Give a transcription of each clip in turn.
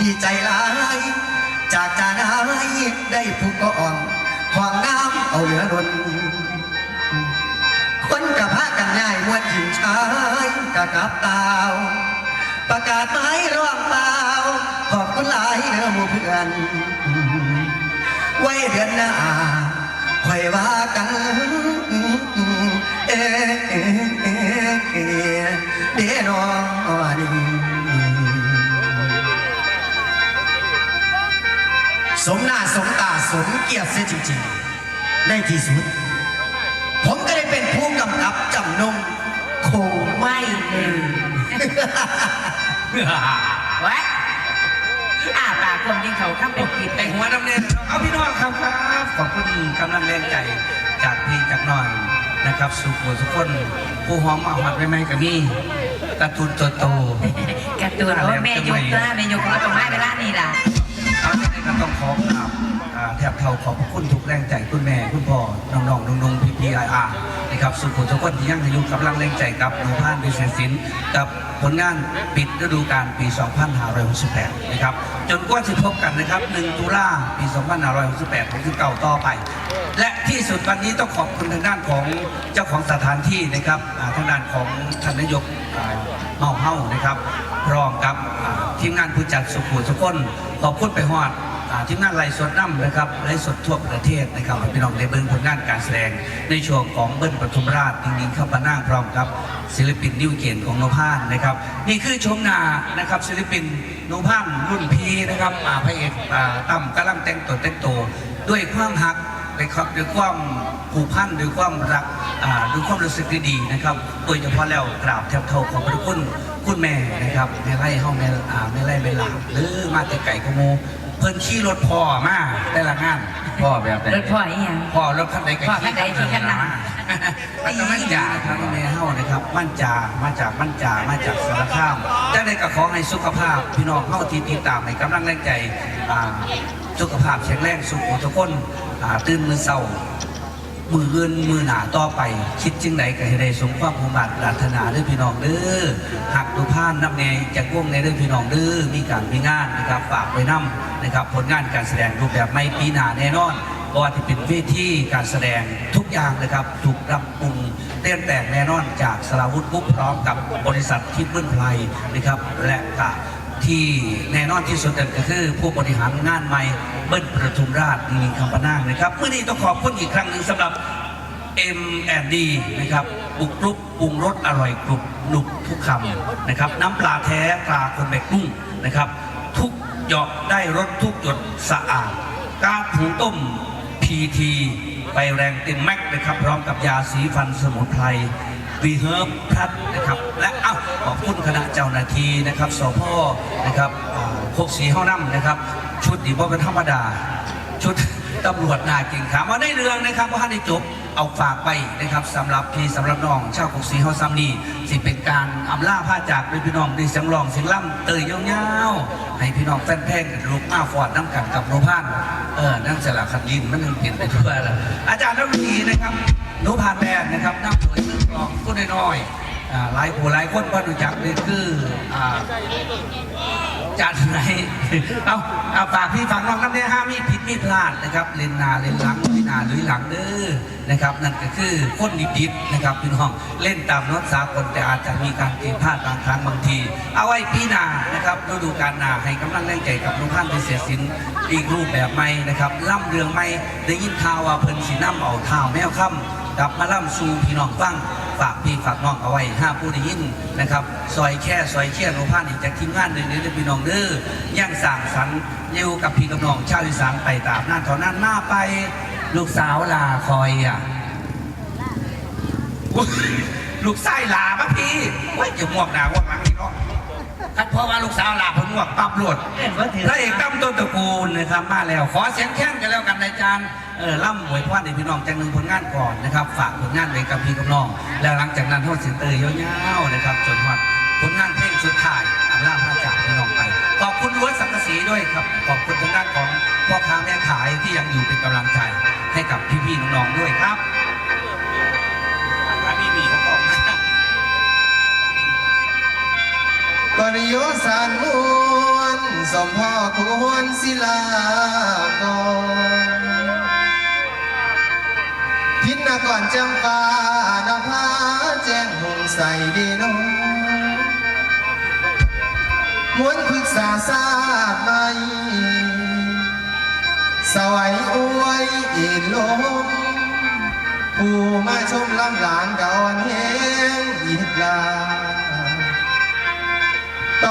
ดีใจหลาย จากจานายได้ผู้กองห้องน้ำเอาเหลือดนคนกับพากันง่ายมวนหญิงชายกับกับตาวประกาศไม้ร้องเปล่าขอบคุณหลายเด้อหมู่เพื่อน ไว้เดือนหน้าคอยว่ากัน เอ๊ะเอ๊ะเอ๊ะเอ๊ะเด้อนอดี สมหน้าสมตาสมเกียรติเสียจริงๆ ในที่สุด ผมก็ได้เป็นผู้กำกับจำนงคงไม่ลืมไว้อ้าปากคนยิงเขาข้ามเป็นผิดแต่หัวน้ำเนียนเอาพี่น้องครับครับขอบคุณกำลังแรงใจจากพี่จากน้อยนะครับ สุขสุขคนผู้หอมเอาหัดไว้ไหมกับมี่การ์ตูนตัวโตการ์ตูนโอ้แม่ยกตัวแม่ยกตัวตรงไม้เวลานี่ล่ะเอาที่ไหนก็ ต้องขอกราบแทบเท่าขอบคุณทุกแรงใจคุณแม่คุณพ่อน้องๆนุ่งๆพี่พีไออาร์นะครับสุขุมทุกคนที่ยังอายุกำลังแรงใจกับหนูพานดิเซนสินกับผลงานปิดฤดูกาลปี 2568 นะครับ จนกว่าจะพบกันนะครับ 1 ตุลาปี 2568ของที่เก่าต่อไป และที่สุดวันนี้ต้องขอบคุณทางด้านของเจ้าของสถานที่นะครับทางด้านของท่านนายกอ่าเมาเฮ้านะครับพร้อมกับทีมงานผู้จัดสุขุมทุกคนขอบคุณไปฮอด ทีมงานไลฟ์สดน้ำนะครับไลฟ์สดทั่วประเทศนะครับพี่น้องได้เบิ่งผลงานการแสดง ในช่วงของเบิ้ลปทุมราชดิงดิงข้าพนั่งพร้อมกับศิลปินนิ้วเกียนของโนพานนะครับ นี่คือชมนานะครับศิลปินโนพานรุ่นพีนะครับอาพระเอกอ่าตั้มกำลังแต่งตัวแต่งตัวด้วยความหักนะครับด้วยความผูกพันด้วยความรักด้วยความรู้สึกดีๆนะครับโดยเฉพาะแล้วกราบแทบเท่าของพระคุณคุณแม่นะครับแม่ไล่ห้องแม่แม่ไล่แม่หลาหรือมาแต่ไก่ขโม เพิ่นขี่รถพ่อมาได้ละงานพ่อแบบไหนรถพ่ออีหยังพ่อรถคันใดก็พ่อคันใดขี่คันนั้น มันก็มั่นจาครับแม่เฮานะครับ มั่นจามาจากมั่นจามาจากสารคามจังไดก็ขอให้สุขภาพ พี่น้องเฮาที่ติดตามให้กำลังแรงใจอ่าสุขภาพแข็งแรงสุขทุกคนอ่าตื่นมือเศร้า มือเงินมือหนาต่อไป คิดจึงไหนก็ให้ได้สมความภูมิบัติปรารถนาเด้อพี่น้องเด้อหักดูผ่านน้ำเนยจากวงในเด้อพี่น้องเด้อมีการมีงานนะครับฝากไว้น้ำนะครับ ผลงานการแสดงรูปแบบไม่ปีหนาแน่นอนเพราะว่าที่เป็นเวทีการแสดงทุกอย่างนะครับ ถูกปรับปรุงเต้นแต่งแน่นอนจากสราวุธกุ๊บพร้อมกับบริษัททิพย์เบิ้ลไพรนะครับ และกะ ที่แน่นอนที่สุดก็คือผู้บริหารงานใหม่เบิ้ลประทุมราชมีคำปนางนะครับเมื่อนี้ต้องขอบคุณอีกครั้งหนึ่งสำหรับ M&D นะครับบุกรุกปรุงรสอร่อยกรุบหนุบทุกคำนะครับ น้ำปลาแท้ปลาคนแบกกุ้งนะครับ ทุกหยอกได้รสทุกหยดสะอาดกาถุงต้ม PT ไปแรงเต็มแม็กนะครับ พร้อมกับยาสีฟันสมุนไพร วีเฮิร์บพัดนะครับ และเอ้าขอบคุณคณะเจ้าหน้าที่นะครับสพนะครับอ่าพวกสีห้องน้ำนะครับ ชุดดีว่าเป็นธรรมดา ชุดตำรวจนาเก่งขามาได้เรื่องนะครับว่าได้จบเอาฝากไปนะครับสำหรับพี่สำหรับน้องชาวกรุงศรีเฮาซัมนีสิเป็นการอำลาผ้าจากด้วยพี่น้องด้วยเสียงร้องเสียงล่ำเตยยาวๆให้พี่น้องแฟนเพลงลูกมาฟอดน้ำกันกับโนพานเออนั่งสลักขัดยินมันยังเปลี่ยนไปทั่วแล้วอาจารย์นักดนตรีนะครับโนพานแบนนะครับนั่งเผย เรื่องกลองก็น้อยๆหลายผู้หลายคนพอรู้จักเลยคือจัดไหนเอาเอาฝากพี่ฝากน้องน้ำเนี่ยห้ามมีผิดมีพลาดนะครับ เลนนาเลนหลังลุยนาลุยหลังเด้อนะครับ นั่นก็คือคนดิบๆนะครับพี่น้องเล่นตามน้ตสากลแต่อาจจะมีการผิดพลาดบางครั้งบางที เอาไว้ปีหน้านะครับฤดูกาลนาให้กำลังแรงใจกับลุงพันธ์พิเศษสินอีกรูปแบบใหม่นะครับล่ำเรืองใหม่ได้ยินข่าวว่าเพิ่นสีน้ำเอาเท้าแมวค่ำ กลับมาล่ำสู่พี่น้องฟังฝากพี่ฝากน้องเอาไว้ห้าผู้ได้ยินนะครับซอยแค่ซอยเชี่ยโนพานอีกจากทีมงานหนึ่งนี้ได้พี่น้องเด้อย่างสั่งสรรค์อยู่กับพี่กับน้องชาวอีสานไปตามนั่นเท่านั้นมาไป ลูกสาวลาคอยอะลูกไส้ลาปะพี่ว่าจะมวงหนาว่ามังนี่เนาะ คัดเพราะว่าลูกสาวลาเพิ่งว่าปรับโหลดเล่นว่าถือพระเอกตั้มต้นตระกูลนะครับมาแล้ว ขอเสียงแค้นกันแล้วกันนายจารย์เออล่ำหวยพรในพี่น้องจังหนึ่งผลงานก่อนนะครับ ฝากผลงานไว้กับพี่กับน้อง แล้วหลังจากนั้นทอดสินเตยยาวๆนะครับจนฮอดผลงานเพลงสุดท้ายอำลาพระจากพี่น้องไป ขอบคุณล้วนสังกะสีด้วยครับ ขอบคุณทางด้านของพ่อค้าแม่ขายที่ยังอยู่เป็นกำลังใจให้กับพี่ๆน้องๆด้วยครับ ริโยสารมวนสมพ่อควรศิลากรพินก่อนจำปานภาแจ้งหงใส่ดีโนมวนพึกษาทราบไหมสวัยอวยอีลมผู้มาชมลำหลานก่อนเฮงยิดลา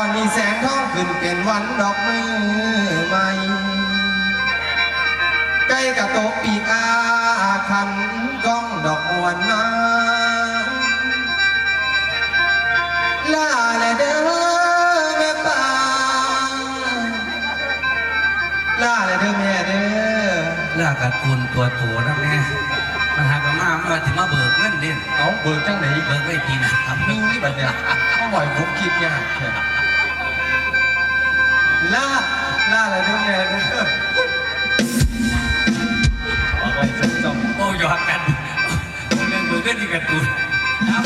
อนนี้แสงทองขึ้นเป็นวันดอกมือใหม่ใกล้กับโตกปีกอาคันก้องดอกอวนมาลาและเด้อแม่ป่าลาและเด้อแม่เด้อลือกกับคุณตัวโตนะแม่มหากมามาถึงมาเบิกเงินเด่นเอาเบิกจังไหนเบิกไม่ปีนะครับมีแบบเนี้ยเอาหน่อยผมคิดยากแค่ ลาลาและเด้อแม่เด้อเอาไว้จนจบโอ้ยอดกันโอ้เรื่องเบิกเงินที่กันตูนครับ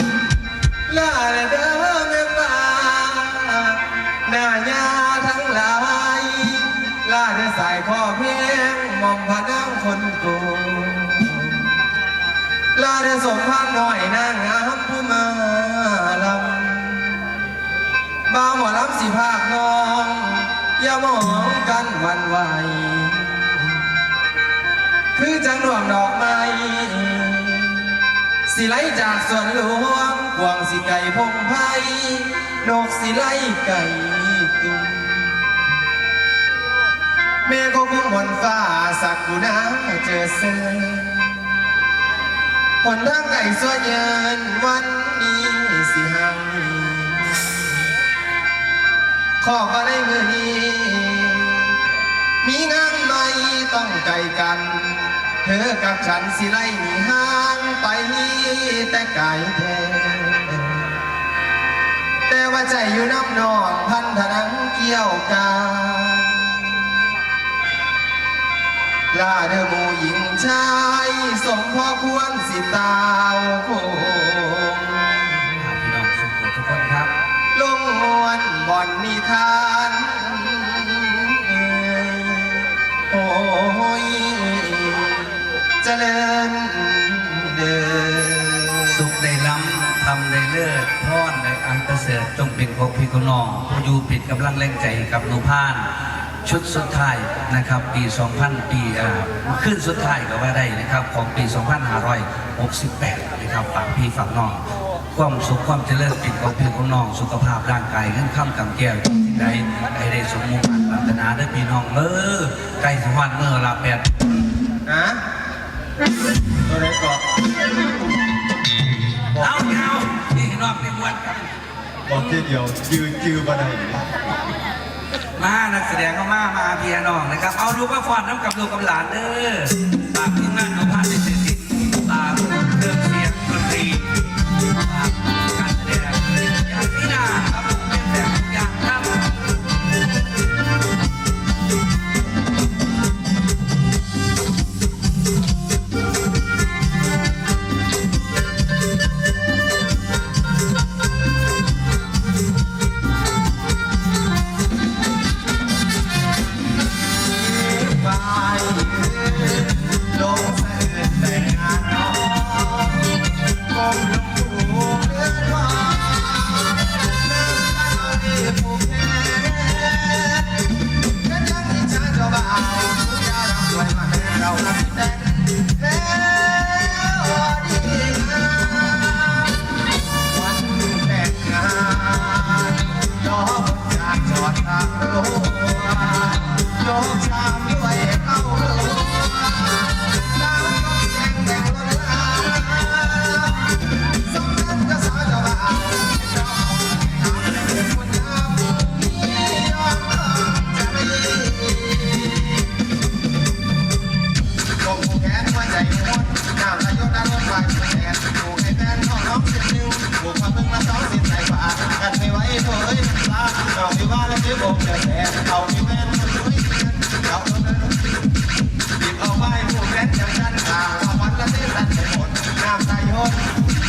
ลาและเด้อแม่ป่าหน้ายาทั้งหลายลาเด้อสายคอเพียงมองพระน้ำคนโกลาเด้อสมพันหน่อยนางงามผู้มาลำบ่าวหมอลำสิภาคน้อง อย่ามองกันวันไหว คือจังหวงดอกไม้สิไลจากสวนหลวงกวางสิไก่พงไพนกสิไลไก่ตุ้มแม่ก็คงบนฟ้าสักกูนาเจอเซอผลทางไก่สวยเยินวันนี้สิหัง ขอก็ได้มือนี้มีงานใหม่ต้องไกลกัน เธอกับฉันสิไล่หนีห่างไปแต่ไกลแท้แต่ว่าใจอยู่น้ำนองพันธนังเกี่ยวกันลาเดอหมูหญิงชาย สมพ่อควรสิตาวค วนบ่อนนิทานเอ่ยโอ้ยเจริญเดินสุขได้ล้ำทำได้เลิศพรในอันประเสริฐจงเป็นของพี่ของน้องผู้อยู่ปิดกำลังแรงใจกับหนูพาน ชุดสุดท้ายนะครับ ปี 2000 ปีขึ้นสุดท้ายก็ว่าได้นะครับ ของปี 2568 นะครับฝากพี่ฝากน้อง ความสุขความเจริญปิดของพี่ของน้องสุขภาพร่างกายเงินข้ามกำแก้วสิ่งใดให้ได้สมมุติปรารถนาได้อพี่น้องเออใกล้สวรรค์เมื่อลาแปดนะตัวไหนก่อนเอาเอาพี่น้องในมวนกันบอกทีเดียวยืนจือบันไดมานักแสดงก็มามาพี่น้องนะครับ เอาลูกมาฟอนน้ำกับลูกกับหลานเด้อฝากทีมงานของพาดิเศรษ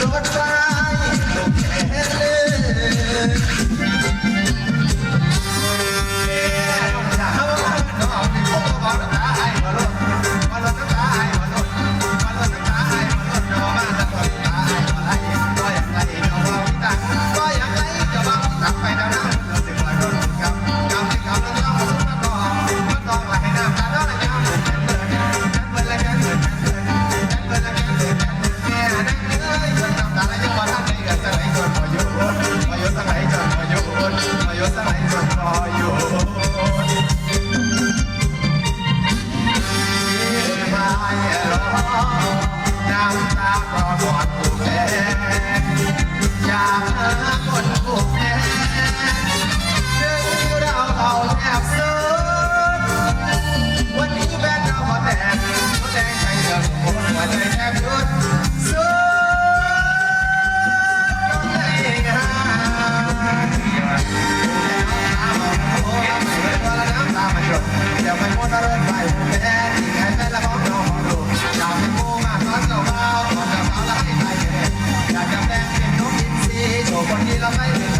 Lord, ท